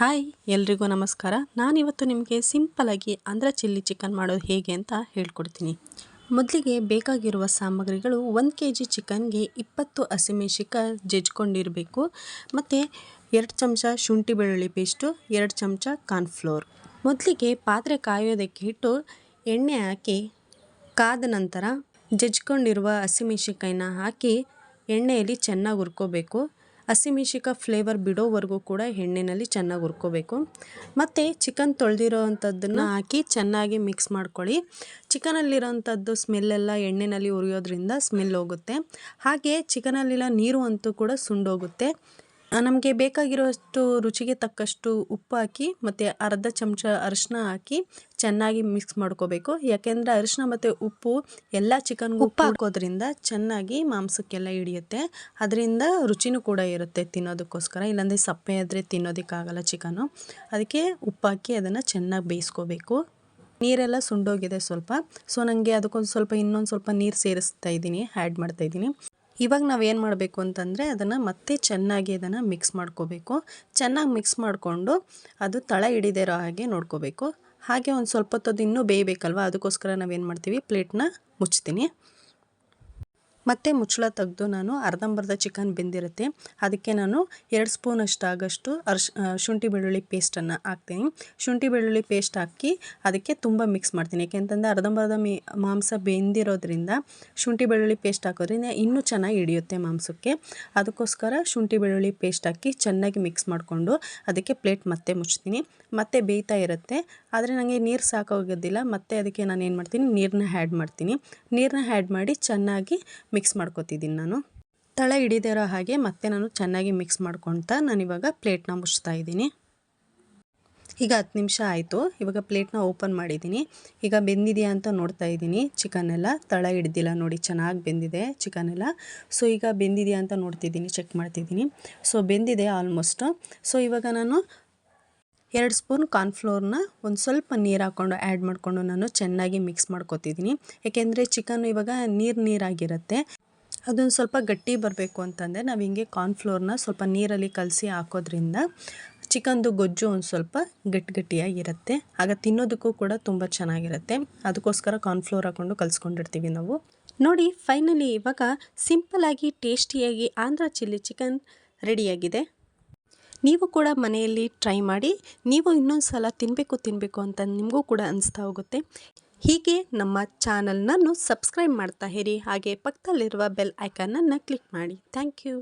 Hi, ಎಲ್ರಿಗೂ ನಮಸ್ಕಾರ. ನಾನಿವತ್ತು ನಿಮಗೆ ಸಿಂಪಲಾಗಿ ಆಂಧ್ರ ಚಿಲ್ಲಿ ಚಿಕನ್ ಮಾಡೋದು ಹೇಗೆ ಅಂತ ಹೇಳ್ಕೊಡ್ತೀನಿ. ಮೊದಲಿಗೆ ಬೇಕಾಗಿರುವ ಸಾಮಗ್ರಿಗಳು ಒಂದು ಕೆ ಜಿ ಚಿಕನ್ಗೆ ಇಪ್ಪತ್ತು ಹಸಿಮೆಶಿಕ ಜಜ್ಕೊಂಡಿರಬೇಕು. ಮತ್ತು ಎರಡು ಚಮಚ ಶುಂಠಿ ಬೆಳ್ಳುಳ್ಳಿ ಪೇಸ್ಟು, ಎರಡು ಚಮಚ ಕಾರ್ನ್ಫ್ಲೋರ್. ಮೊದಲಿಗೆ ಪಾತ್ರೆ ಕಾಯೋದಕ್ಕೆ ಇಟ್ಟು ಎಣ್ಣೆ ಹಾಕಿ ಕಾದ ನಂತರ ಜಜ್ಕೊಂಡಿರುವ ಹಸಿಮೆಣಸಿಕಾಯಿನ ಹಾಕಿ ಎಣ್ಣೆಯಲ್ಲಿ ಚೆನ್ನಾಗಿ ಹುರ್ಕೋಬೇಕು. ಹಸಿಮೆಣ್ಸಿಕಾಯಿ ಫ್ಲೇವರ್ ಬಿಡೋವರೆಗೂ ಕೂಡ ಎಣ್ಣೆಯಲ್ಲಿ ಚೆನ್ನಾಗಿ ಹುರ್ಕೋಬೇಕು. ಮತ್ತು ಚಿಕನ್ ತೊಳೆದಿರೋ ಅಂಥದ್ದನ್ನು ಹಾಕಿ ಚೆನ್ನಾಗಿ ಮಿಕ್ಸ್ ಮಾಡ್ಕೊಳ್ಳಿ. ಚಿಕನಲ್ಲಿರೋವಂಥದ್ದು ಸ್ಮೆಲ್ಲೆಲ್ಲ ಎಣ್ಣೆಯಲ್ಲಿ ಉರಿಯೋದ್ರಿಂದ ಸ್ಮೆಲ್ ಹೋಗುತ್ತೆ. ಹಾಗೆ ಚಿಕನಲ್ಲಿರೋ ನೀರು ಅಂತೂ ಕೂಡ ಸುಂಡೋಗುತ್ತೆ. ನಮಗೆ ಬೇಕಾಗಿರೋಷ್ಟು ರುಚಿಗೆ ತಕ್ಕಷ್ಟು ಉಪ್ಪು ಹಾಕಿ ಮತ್ತು ಅರ್ಧ ಚಮಚ ಅರಿಶಿನ ಹಾಕಿ ಚೆನ್ನಾಗಿ ಮಿಕ್ಸ್ ಮಾಡ್ಕೋಬೇಕು. ಯಾಕೆಂದರೆ ಅರಿಶಿನ ಮತ್ತು ಉಪ್ಪು ಎಲ್ಲ ಚಿಕನ್ ಉಪ್ಪು ಹಾಕೋದ್ರಿಂದ ಚೆನ್ನಾಗಿ ಮಾಂಸಕ್ಕೆಲ್ಲ ಹಿಡಿಯುತ್ತೆ. ಅದರಿಂದ ರುಚಿನೂ ಕೂಡ ಇರುತ್ತೆ ತಿನ್ನೋದಕ್ಕೋಸ್ಕರ. ಇಲ್ಲಾಂದರೆ ಸಪ್ಪೆ ಆದರೆ ತಿನ್ನೋದಕ್ಕಾಗಲ್ಲ ಚಿಕನು ಅದಕ್ಕೆ ಉಪ್ಪು ಹಾಕಿ ಅದನ್ನು ಚೆನ್ನಾಗಿ ಬೇಯಿಸ್ಕೋಬೇಕು. ನೀರೆಲ್ಲ ಸುಂಡೋಗಿದೆ ಸ್ವಲ್ಪ. ಸೊ ನನಗೆ ಅದಕ್ಕೊಂದು ಸ್ವಲ್ಪ ಇನ್ನೊಂದು ಸ್ವಲ್ಪ ನೀರು ಸೇರಿಸ್ತಾ ಇದ್ದೀನಿ ಆ್ಯಡ್ ಮಾಡ್ತಾ ಇದ್ದೀನಿ. ಇವಾಗ ನಾವು ಏನು ಮಾಡಬೇಕು ಅಂತಂದರೆ ಅದನ್ನು ಮತ್ತೆ ಚೆನ್ನಾಗಿ ಅದನ್ನು ಮಿಕ್ಸ್ ಮಾಡ್ಕೋಬೇಕು. ಚೆನ್ನಾಗಿ ಮಿಕ್ಸ್ ಮಾಡಿಕೊಂಡು ಅದು ತಳ ಹಿಡಿದಿರೋ ಹಾಗೆ ನೋಡ್ಕೋಬೇಕು. ಹಾಗೆ ಒಂದು ಸ್ವಲ್ಪ ಹೊತ್ತದು ಇನ್ನೂ ಬೇಯಬೇಕಲ್ವ? ಅದಕ್ಕೋಸ್ಕರ ನಾವೇನು ಮಾಡ್ತೀವಿ? ಪ್ಲೇಟ್ನ ಮುಚ್ತೀನಿ. ಮತ್ತು ಮುಚ್ಚಳ ತೆಗೆದು ನಾನು ಅರ್ಧಂಬರ್ಧ ಚಿಕನ್ ಬೆಂದಿರುತ್ತೆ. ಅದಕ್ಕೆ ನಾನು ಎರಡು ಸ್ಪೂನ್ ಆಗೋಷ್ಟು ಅರ್ಶ್ ಶುಂಠಿ ಬೆಳ್ಳುಳ್ಳಿ ಪೇಸ್ಟನ್ನು ಹಾಕ್ತೀನಿ. ಶುಂಠಿ ಬೆಳ್ಳುಳ್ಳಿ ಪೇಸ್ಟ್ ಹಾಕಿ ಅದಕ್ಕೆ ತುಂಬ ಮಿಕ್ಸ್ ಮಾಡ್ತೀನಿ. ಯಾಕೆಂತಂದರೆ ಅರ್ಧಂಬರ್ಧ ಮೀ, ಮಾಂಸ ಬೆಂದಿರೋದ್ರಿಂದ ಶುಂಠಿ ಬೆಳ್ಳುಳ್ಳಿ ಪೇಸ್ಟ್ ಹಾಕೋದ್ರಿಂದ ಇನ್ನೂ ಚೆನ್ನಾಗಿ ಹಿಡಿಯುತ್ತೆ ಮಾಂಸಕ್ಕೆ. ಅದಕ್ಕೋಸ್ಕರ ಶುಂಠಿ ಬೆಳ್ಳುಳ್ಳಿ ಪೇಸ್ಟ್ ಹಾಕಿ ಚೆನ್ನಾಗಿ ಮಿಕ್ಸ್ ಮಾಡಿಕೊಂಡು ಅದಕ್ಕೆ ಪ್ಲೇಟ್ ಮತ್ತೆ ಮುಚ್ತೀನಿ. ಮತ್ತೆ ಬೇಯ್ತಾ ಇರುತ್ತೆ. ಆದರೆ ನನಗೆ ನೀರು ಸಾಕಾಗೋದಿಲ್ಲ. ಮತ್ತೆ ಅದಕ್ಕೆ ನಾನು ಏನು ಮಾಡ್ತೀನಿ? ನೀರನ್ನ ಆ್ಯಡ್ ಮಾಡ್ತೀನಿ. ನೀರನ್ನ ಆ್ಯಡ್ ಮಾಡಿ ಚೆನ್ನಾಗಿ ಮಿಕ್ಸ್ ಮಾಡ್ಕೊತಿದ್ದೀನಿ ನಾನು. ತಳ ಹಿಡಿದಿರೋ ಹಾಗೆ ಮತ್ತೆ ನಾನು ಚೆನ್ನಾಗಿ ಮಿಕ್ಸ್ ಮಾಡ್ಕೊತ ನಾನಿವಾಗ ಪ್ಲೇಟ್ನ ಮುಚ್ತಾ ಇದ್ದೀನಿ. ಈಗ ಹತ್ತು ನಿಮಿಷ ಆಯಿತು. ಇವಾಗ ಪ್ಲೇಟ್ನ ಓಪನ್ ಮಾಡಿದ್ದೀನಿ. ಈಗ ಬೆಂದಿದೆಯಾ ಅಂತ ನೋಡ್ತಾ ಇದ್ದೀನಿ. ಚಿಕನೆಲ್ಲ ತಳ ಹಿಡ್ದಿಲ್ಲ ನೋಡಿ, ಚೆನ್ನಾಗಿ ಬೆಂದಿದೆ ಚಿಕನೆಲ್ಲ ಸೊ ಈಗ ಬೆಂದಿದೆಯಾ ಅಂತ ನೋಡ್ತಿದ್ದೀನಿ ಚೆಕ್ ಮಾಡ್ತಿದ್ದೀನಿ. ಸೊ ಬೆಂದಿದೆ ಆಲ್ಮೋಸ್ಟು ಸೊ ಇವಾಗ ನಾನು ಎರಡು ಸ್ಪೂನ್ ಕಾರ್ನ್ಫ್ಲೋರ್ನ ಒಂದು ಸ್ವಲ್ಪ ನೀರು ಹಾಕ್ಕೊಂಡು ಆ್ಯಡ್ ಮಾಡಿಕೊಂಡು ನಾನು ಚೆನ್ನಾಗಿ ಮಿಕ್ಸ್ ಮಾಡ್ಕೊತಿದ್ದೀನಿ ಯಾಕೆಂದರೆ ಚಿಕನ್ ಇವಾಗ ನೀರು ನೀರಾಗಿರುತ್ತೆ. ಅದೊಂದು ಸ್ವಲ್ಪ ಗಟ್ಟಿ ಬರಬೇಕು ಅಂತಂದರೆ ನಾವು ಹಿಂಗೆ ಕಾರ್ನ್ಫ್ಲೋರ್ನ ಸ್ವಲ್ಪ ನೀರಲ್ಲಿ ಕಲಸಿ ಹಾಕೋದ್ರಿಂದ ಚಿಕನ್ದು ಗೊಜ್ಜು ಒಂದು ಸ್ವಲ್ಪ ಗಟ್ಟಿ ಗಟ್ಟಿಯಾಗಿರುತ್ತೆ. ಆಗ ತಿನ್ನೋದಕ್ಕೂ ಕೂಡ ತುಂಬ ಚೆನ್ನಾಗಿರುತ್ತೆ. ಅದಕ್ಕೋಸ್ಕರ ಕಾರ್ನ್ಫ್ಲೋರ್ ಹಾಕ್ಕೊಂಡು ಕಲಿಸ್ಕೊಂಡಿರ್ತೀವಿ ನಾವು. ನೋಡಿ, ಫೈನಲಿ ಇವಾಗ ಸಿಂಪಲಾಗಿ ಟೇಸ್ಟಿಯಾಗಿ ಆಂಧ್ರ ಚಿಲ್ಲಿ ಚಿಕನ್ ರೆಡಿಯಾಗಿದೆ. ನೀವು ಕೂಡ ಮನೆಯಲ್ಲಿ ಟ್ರೈ ಮಾಡಿ, ನೀವು ಇನ್ನೊಂದು ಸಲ ತಿನ್ನಬೇಕು ತಿನ್ನಬೇಕು ಅಂತ ನಿಮಗೂ ಕೂಡ ಅನಿಸ್ತಾ ಹೋಗುತ್ತೆ. ಹೀಗೆ ನಮ್ಮ ಚಾನಲ್ನನ್ನು ಸಬ್ಸ್ಕ್ರೈಬ್ ಮಾಡ್ತಾ ಇರಿ. ಹಾಗೆ ಪಕ್ಕದಲ್ಲಿರುವ ಬೆಲ್ ಐಕನನ್ನು ಕ್ಲಿಕ್ ಮಾಡಿ. Thank you